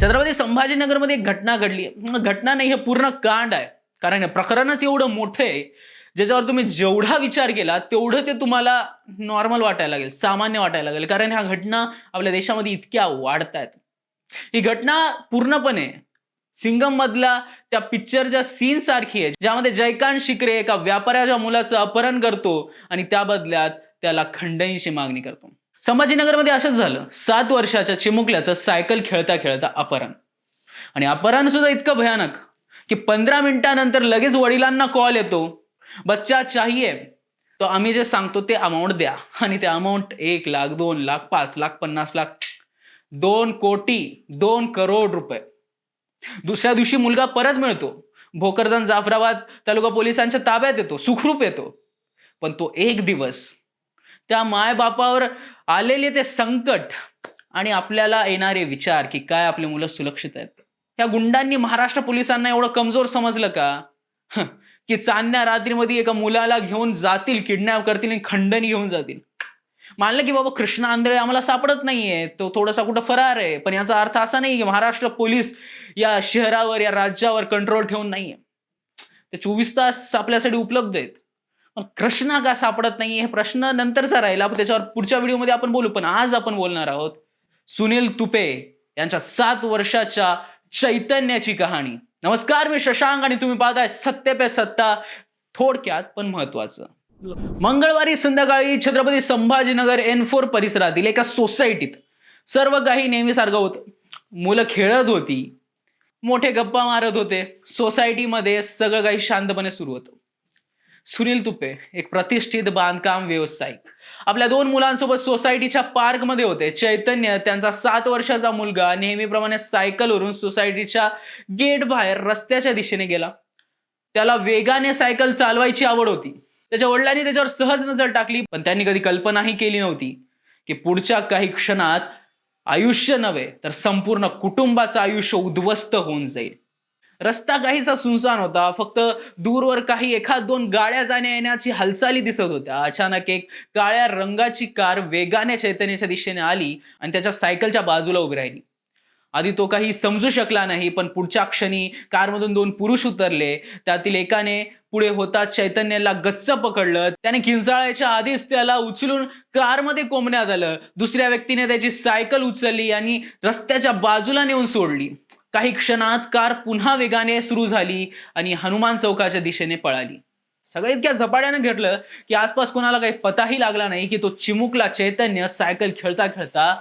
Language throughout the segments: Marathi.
छत्रपती संभाजीनगरमध्ये एक घटना घडली. घटना नाही हे पूर्ण कांड आहे. कारण प्रकरणच एवढं मोठं आहे ज्याच्यावर तुम्ही जेवढा विचार केला तेवढं ते तुम्हाला नॉर्मल वाटायला लागेल सामान्य वाटायला लागेल. कारण ह्या घटना आपल्या देशामध्ये इतक्या वाढत आहेत ही घटना पूर्णपणे सिंगम मधला त्या पिक्चरच्या सीन सारखी आहे ज्यामध्ये जयकांत शिकरे एका व्यापाऱ्याच्या मुलाचं अपहरण करतो आणि त्या बदल्यात त्याला खंडणीची मागणी करतो. संभाजीनगरमध्ये असंच झालं. सात वर्षाच्या चिमुकल्याचं सायकल खेळता खेळता अपहरण. आणि अपहरण सुद्धा इतकं भयानक की पंधरा मिनिटानंतर लगेच वडिलांना कॉल येतो. बच्चा चाहिए तो आम्ही जे सांगतो ते अमाऊंट द्या. आणि ते अमाऊंट एक लाख दोन लाख पाच लाख पन्नास लाख दोन कोटी दोन करोड रुपये. दुसऱ्या दिवशी मुलगा परत मिळतो. भोकरदन जाफराबाद तालुका पोलिसांच्या ताब्यात येतो. सुखरूप येतो. पण तो एक दिवस त्या मायबापावर आलेले ते संकट आणि आपल्याला येणारे विचार की काय आपली मुलं सुरक्षित आहेत. या गुंडांनी महाराष्ट्र पोलिसांना एवढं कमजोर समजलं का? की चांदण्या रात्रीमध्ये एका मुलाला घेऊन जातील किडनॅप करतील आणि खंडणी घेऊन जातील. मानलं की बाबा कृष्ण आंधळे आम्हाला सापडत नाहीये तो थोडासा कुठं फरार आहे पण याचा अर्थ असा नाही की महाराष्ट्र पोलीस या शहरावर या राज्यावर कंट्रोल ठेवून नाहीये. ते चोवीस तास आपल्यासाठी उपलब्ध आहेत. कृष्णा का सापडत नाही हे प्रश्न नंतरचा राहिला. त्याच्यावर पुढच्या व्हिडिओमध्ये आपण बोलू पण आज आपण बोलणार आहोत सुनील तुपे यांच्या सात वर्षाच्या चैतन्याची कहाणी. नमस्कार मी शशांक आणि तुम्ही पाहताय सत्य पे सत्ता. थोडक्यात पण महत्वाचं. मंगळवारी संध्याकाळी छत्रपती संभाजीनगर एन फोर परिसरातील एका सोसायटीत सर्व काही नेहमीसारखं होतं. मुलं खेळत होती. मोठे गप्पा मारत होते. सोसायटीमध्ये सगळं काही शांतपणे सुरू होतं. सुनील तुपे एक प्रतिष्ठित बांधकाम व्यावसायिक. आपल्या दोन मुलांसोबत सोसायटीच्या पार्कमध्ये होते. चैतन्य त्यांचा सात वर्षाचा मुलगा नेहमीप्रमाणे सायकलवरून सोसायटीच्या गेट बाहेर रस्त्याच्या दिशेने गेला. त्याला वेगाने सायकल चालवायची आवड होती. त्याच्या वडिलांनी त्याच्यावर सहज नजर टाकली पण त्यांनी कधी कल्पनाही केली नव्हती की पुढच्या काही क्षणात आयुष्य नव्हे तर संपूर्ण कुटुंबाचं आयुष्य उद्ध्वस्त होऊन जाईल. रस्ता काहीसा सुनसान होता. फक्त दूरवर काही एखाद दोन गाड्या जाण्या येण्याची हालचाली दिसत होत्या. अचानक एक काळ्या रंगाची कार वेगाने चैतन्याच्या दिशेने आली आणि त्याच्या सायकलच्या बाजूला उभी राहिली. आधी तो काही समजू शकला नाही पण पुढच्या क्षणी कारमधून दोन पुरुष उतरले. त्यातील एकाने पुढे होता चैतन्याला गच्च पकडलं. त्याने किंचाळायच्या आधीच त्याला उचलून कारमध्ये कोंबण्यात आलं. दुसऱ्या व्यक्तीने त्याची सायकल उचलली आणि रस्त्याच्या बाजूला नेऊन सोडली. काही क्षणात कार पुन्हा वेगाने सुरू झाली आणि हनुमान चौकाच्या दिशेने पळाली. सगळं इतक्या झपाट्यानं घेतलं की आसपास कोणाला काही पताही लागला नाही की तो चिमुकला चैतन्य सायकल खेळता खेळता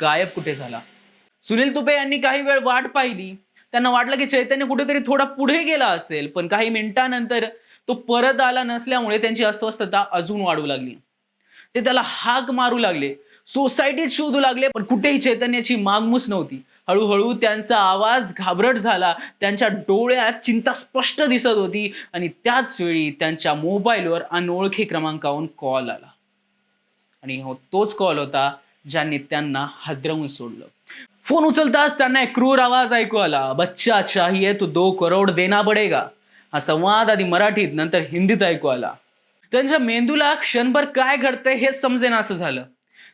गायब कुठे झाला. सुनील तुपे यांनी काही वेळ वाट पाहिली. त्यांना वाटलं की चैतन्य कुठेतरी थोडा पुढे गेला असेल पण काही मिनिटानंतर तो परत आला नसल्यामुळे त्यांची अस्वस्थता अजून वाढू लागली. ते त्याला हाक मारू लागले. सोसायटीत शोधू लागले पण कुठेही चैतन्याची मागमूस नव्हती. हळूहळू त्यांचा आवाज घाबरट झाला. त्यांच्या डोळ्यात चिंता स्पष्ट दिसत होती आणि त्याच वेळी त्यांच्या मोबाईलवर अनोळखी क्रमांकावरून कॉल आला. आणि हो तोच कॉल होता ज्यांनी त्यांना हादरवून सोडलं. फोन उचलताच त्यांना एक क्रूर आवाज ऐकू आला. बच्चा चाहिए तो दो करोड देना पडेगा. हा संवाद आधी मराठीत नंतर हिंदीत ऐकू आला. त्यांच्या मेंदूला क्षणभर काय घडतंय हेच समजेना असं झालं.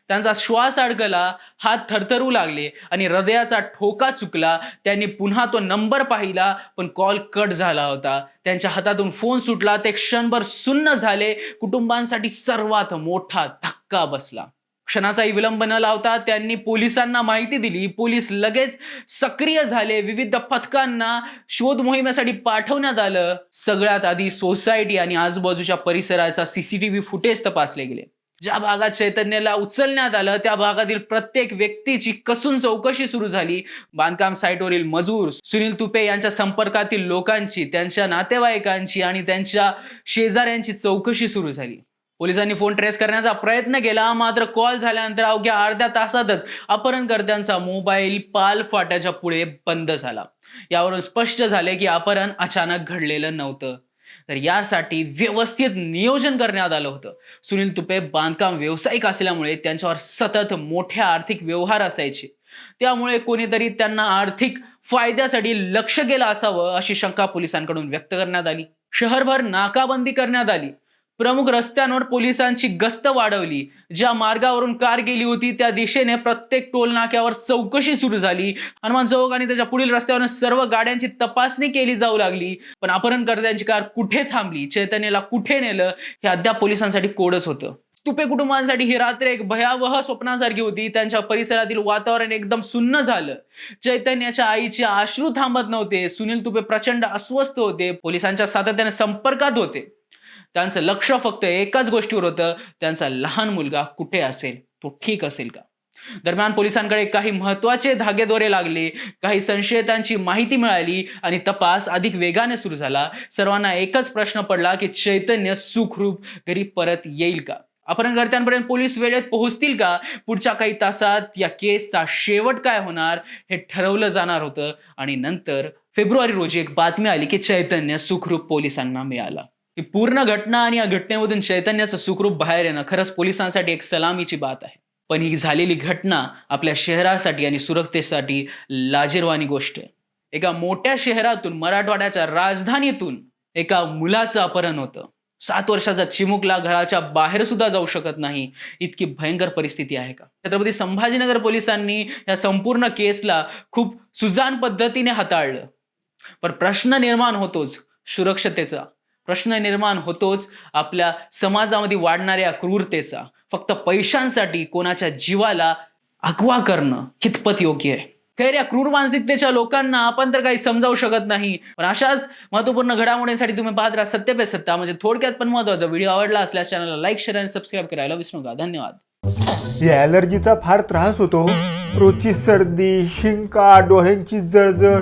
त्यांचा श्वास अडकला हात थरथरू लागले आणि हृदयाचा ठोका चुकला. त्यांनी पुन्हा तो नंबर पाहिला पण कॉल कट झाला होता. त्यांच्या हातातून फोन सुटला ते क्षणभर सुन्न झाले. कुटुंबांसाठी सर्वात मोठा धक्का बसला. क्षणाचाही विलंब न लावता त्यांनी पोलिसांना माहिती दिली. पोलीस लगेच सक्रिय झाले. विविध पथकांना शोध मोहिमेसाठी पाठवण्यात आलं. सगळ्यात आधी सोसायटी आणि आजूबाजूच्या परिसराचा सीसीटीव्ही फुटेज तपासले गेले. ज्या भागात चैतन्याला उचलण्यात आलं त्या भागातील प्रत्येक व्यक्तीची कसून चौकशी सुरू झाली. बांधकाम साईटवरील मजूर सुनील तुपे यांच्या संपर्कातील लोकांची त्यांच्या नातेवाईकांची आणि त्यांच्या शेजाऱ्यांची चौकशी सुरू झाली. पोलिसांनी फोन ट्रेस करण्याचा प्रयत्न केला मात्र कॉल झाल्यानंतर अवघ्या अर्ध्या तासातच अपहरणकर्त्यांचा मोबाईल पाल फाट्याच्या पुढे बंद झाला. यावरून स्पष्ट झाले की अपहरण अचानक घडलेलं नव्हतं. तर यासाठी व्यवस्थित नियोजन करण्यात आलं होतं. सुनील तुपे बांधकाम व्यावसायिक असल्यामुळे त्यांच्यावर सतत मोठ्या आर्थिक व्यवहार असायचे. त्यामुळे कोणीतरी त्यांना आर्थिक फायद्यासाठी लक्ष केलं असावं अशी शंका पोलिसांकडून व्यक्त करण्यात आली. शहरभर नाकाबंदी करण्यात आली. प्रमुख रस्त्यांवर पोलिसांची गस्त वाढवली. ज्या मार्गावरून कार गेली होती त्या दिशेने प्रत्येक टोल नाक्यावर चौकशी सुरू झाली. हनुमान चौक आणि त्याच्या पुढील रस्त्यावर सर्व गाड्यांची तपासणी केली जाऊ लागली. पण अपहरणकर्त्यांची कार कुठे थांबली? चैतन्यला कुठे नेलं? हे अद्याप पोलिसांसाठी कोडच होतं. तुपे कुटुंबांसाठी ही रात्र एक भयावह स्वप्नासारखी होती. त्यांच्या परिसरातील वातावरण एकदम सुन्न झालं. चैतन्याच्या आईचे अश्रू थांबत नव्हते. सुनील तुपे प्रचंड अस्वस्थ होते. पोलिसांच्या सातत्याने संपर्कात होते. त्यांचं लक्ष फक्त एकाच गोष्टीवर होतं. त्यांचा लहान मुलगा कुठे असेल? तो ठीक असेल का? दरम्यान पोलिसांकडे काही महत्त्वाचे धागेदोरे लागले. काही संशयितांची माहिती मिळाली आणि तपास अधिक वेगाने सुरू झाला. सर्वांना एकच प्रश्न पडला की चैतन्य सुखरूप घरी परत येईल का? अपहरणकर्त्यांपर्यंत पोलीस वेळेत पोहोचतील का? पुढच्या काही तासात या केसचा शेवट काय होणार? हे ठरवलं जाणार होतं. आणि नंतर फेब्रुवारी रोजी एक बातमी आली की चैतन्य सुखरूप पोलिसांना मिळाला. ही पूर्ण घटना आणि या घटनेमधून चैतन्याचं सुखरूप बाहेर येणं खरंच पोलिसांसाठी एक सलामीची बात आहे. पण ही झालेली घटना आपल्या शहरासाठी आणि सुरक्षतेसाठी लाजीरवाणी गोष्ट आहे. एका मोठ्या शहरातून मराठवाड्याच्या राजधानीतून एका मुलाचं अपहरण होतं. सात वर्षाचा चिमुकला घराच्या बाहेर सुद्धा जाऊ शकत नाही. इतकी भयंकर परिस्थिती आहे का? छत्रपती संभाजीनगर पोलिसांनी या संपूर्ण केसला खूप सुजान पद्धतीने हाताळलं. पण प्रश्न निर्माण होतोच सुरक्षतेचा. प्रश्न निर्माण होतोच आपल्या समाजामध्ये वाढणाऱ्या क्रूरतेचा. फक्त पैशांसाठी कोणाच्या जीवाला अगवा करणं कितपत योग्य आहे? खैर या क्रूर मानसिकतेच्या लोकांना आपण तर काही समजावू शकत नाही. पण अशाच महत्त्वपूर्ण घडामोडींसाठी तुम्ही पाहत राहा सत्य पे सत्ता म्हणजे थोडक्यात पण महत्त्वाचा व्हिडिओ आवडला असल्यास चॅनलला लाईक शेअर आणि सबस्क्राईब करायला विसरू नका. धन्यवाद. या ॲलर्जीचा फार त्रास होतो हो. रोजची सर्दी शिंका डोळ्यांची जळजळ